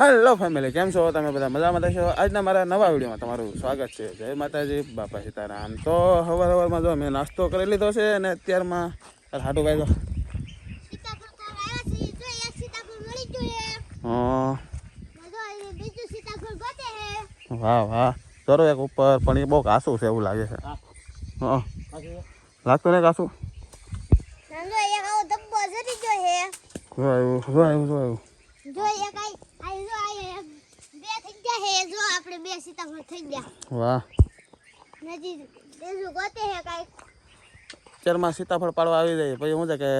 Hello family કેમ છો? તમે બધા મજામાં થશો આજના મારા નવા વિડીયોમાં તમારું સ્વાગત છે. જય માતાજી બાપા સીતારામ. તો હવાર હવારમાં જો મેં નાસ્તો કરી લીધો છે અને અત્યારમાં હાટું છે. છે. વાહ વાહ. ચરો એક ઉપર પણ એ બહુ ઘાસું છે એવું લાગે છે. હા. લાગતું ને કાસું? ને જો છે. આવ્યું જો આવ્યું જો આવ્યું જો એક આઈ- આઈ જો આઈ એક બે થઈ ગયા છે. જો આપણે બે સીતાફળ થઈ ગયા. વાહ. નજી હજી ગોતે હે કાઈ ચરમાં સીતાફળ પાડવા આવી જાય. પછી હું છે કે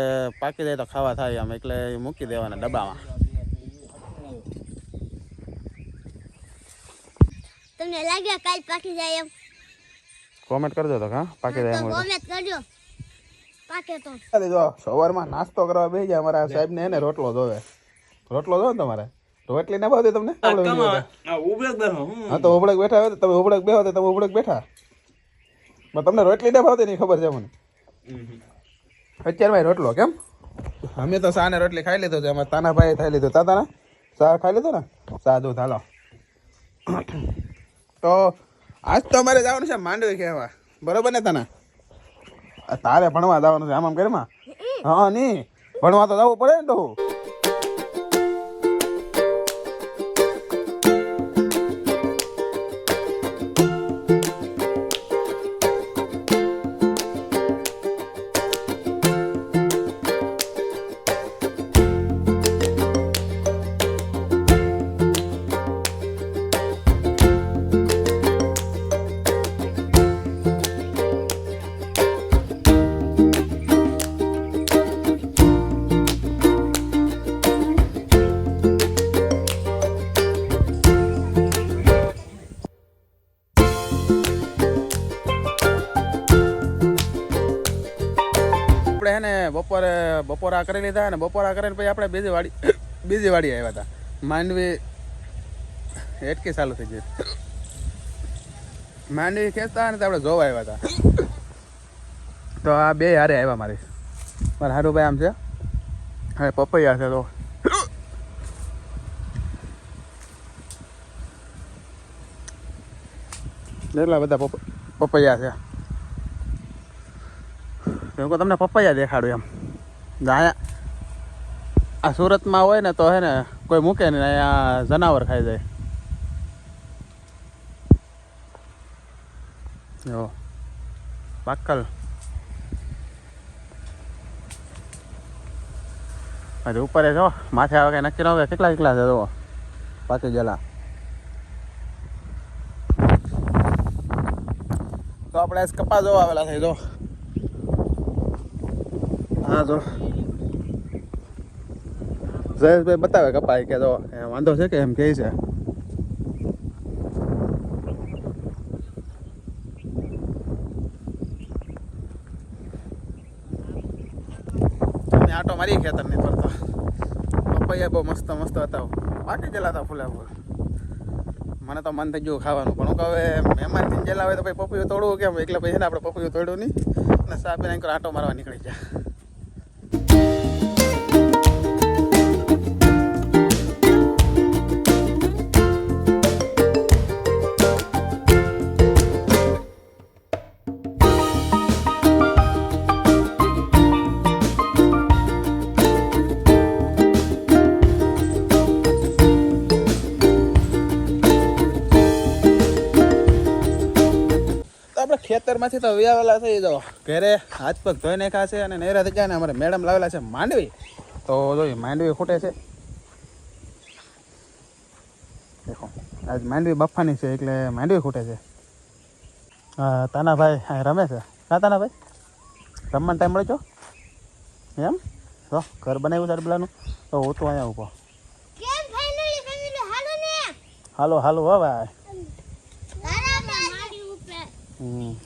પાકી જાય તો ખાવા થાય આમ એટલે એ મૂકી દેવાના ડબ્બામાં. તમને લાગ્યા કાલ પાકી જાય એમ? કોમેન્ટ કરજો તો હા? પાકી જાય. કોમેન્ટ કરજો. પાકે તો. જો સવારમાં નાસ્તો કરવા બેસી જાય અમારા સાહેબ ને એને રોટલો જોવે. રોટલો જોવે ને તમારે? રોટલી ના ભાવતી તમને? હા તો ઉબળક બેઠા હોય તો તમે ઉબળક બેહો તો તમે ઉબળક બેઠા. પણ તમને રોટલી ના ભાવતી નહીં ખબર છે મને? અત્યારમાં રોટલો કેમ? અમે તો સાને રોટલી ખાઈ લીધો છે અમે તાના ભાઈ ખાઈ લીધો. તા તાના સા ખાઈ લીધો ને? સા દૂધ હાલો. તો આજ તો અમારે જવાનું છે માંડવી કહેવા. બરોબર ને તાના? તારે ભણવા જવાનું છે આમ આમ કરીમાં હા નહીં ભણવા તો જવું પડે ને તો બપોરે, બપોરા કરી લીધા ને બપોરા કરીને પછી આપણે બીજી વાડી બીજી વાડી આવ્યા હતા. માંડવી એટકી ચાલુ થઈ ગઈ. માંડવી ખેંચતા ને આપણે જોવા આવ્યા હતા. તો આ બે હારે આવ્યા મારી. મારા હારુભાઈ આમ છે. હવે પપૈયા છે તો. એટલા બધા પપ, પપૈયા છે. તો તમને પપૈયા દેખાડું એમ. અહીંયા આ સુરતમાં હોય ને તો હે ને કોઈ મૂકે ને અહીંયા જનાવર ખાઈ જાય. જો પાકલ હજી ઉપર જો, માથે આવે કઈ નક્કી ન હોય, કેટલા કેટલા છે જો પાકી ગયેલા. તો આપણે કપા જોવા આવેલા થઈ જો. હા, જો. જયેશભાઈ બતાવે કપાય કે જો વાંધો છે કે એમ કહે છે? આટો મારી ખેતરની ફરતો. પપૈયા બહુ મસ્ત મસ્ત હતા પાકી ગયેલા હતા ફૂલા ફૂલ. મને તો મન થઈ ગયું ખાવાનું. પણ હવે મહેમાન થઈને ગયેલા હોય તો પછી પપૈયું તોડવું કેમ? એટલે પછી આપણે પપૈયું તોડ્યું નહીં. અને સા પીને આંકર આટો મારવા નીકળી ગયા ખેતરમાંથી તો વ્યાવેલા થઈ જાઓ ઘરે હાથ પગ ધોઈ નાખ્યા છે અને નૈરા થઈ ગયા ને અમારે મેડમ લાવેલા છે માંડવી. તો જોઈએ માંડવી ખૂટે છે. દેખો આજ માંડવી બફાની છે એટલે માંડવી ખૂટે છે. હા તાનાભાઈ રમે છે. હા તાનાભાઈ? રમવાનો ટાઈમ મળે છો એમ? તો ઘર બનાવ્યું છે પેલાનું તો હું તો અહીંયા ઊભો? હાલો હાલો હો ભાઈ તારા મારી ઉપર. હમ, હું.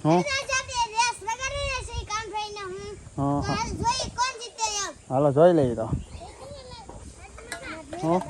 હાલો જોઈ લઈએ તો. હું.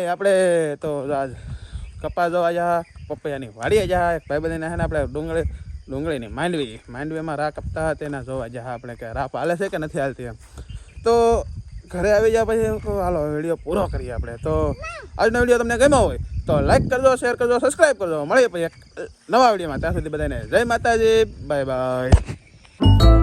વાહ આપણે તો કપા જોવા જા પપૈયાની વાડીએ જા એક ભાઈ બધાને ને આપણે ડુંગળી, ડુંગળીની માંડવી, માંડવીમાં રા કપતા હતા, તેના જોવા જા આપણે કે રાપ હાલે છે કે નથી હાલતી એમ. તો ઘરે આવી ગયા પછી હાલો વીડિયો પૂરો કરીએ આપણે. તો આજનો વીડિયો તમને ગમ્યો હોય, તો લાઈક કરજો શેર કરજો સબસ્ક્રાઈબ કરજો. મળીએ પછી એક નવા વિડીયોમાં. ત્યાં સુધી બધાને જય માતાજી બાય બાય